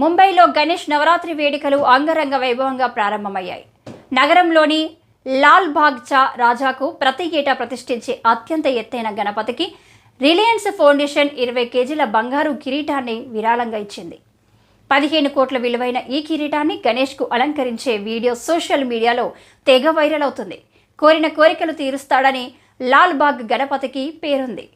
ముంబైలో గణేష్ నవరాత్రి వేడుకలు అంగరంగ వైభవంగా ప్రారంభమయ్యాయి. నగరంలోని లాల్ బాగ్చా రాజాకు ప్రతి ఏటా ప్రతిష్ఠించే అత్యంత ఎత్తైన గణపతికి రిలయన్స్ ఫౌండేషన్ ఇరవై కేజీల బంగారు కిరీటాన్ని విరాళంగా ఇచ్చింది. పదిహేను కోట్ల విలువైన ఈ కిరీటాన్ని గణేష్కు అలంకరించే వీడియో సోషల్ మీడియాలో తెగ వైరల్ అవుతుంది. కోరిన కోరికలు తీరుస్తాడని లాల్ బాగ్ గణపతికి పేరుంది.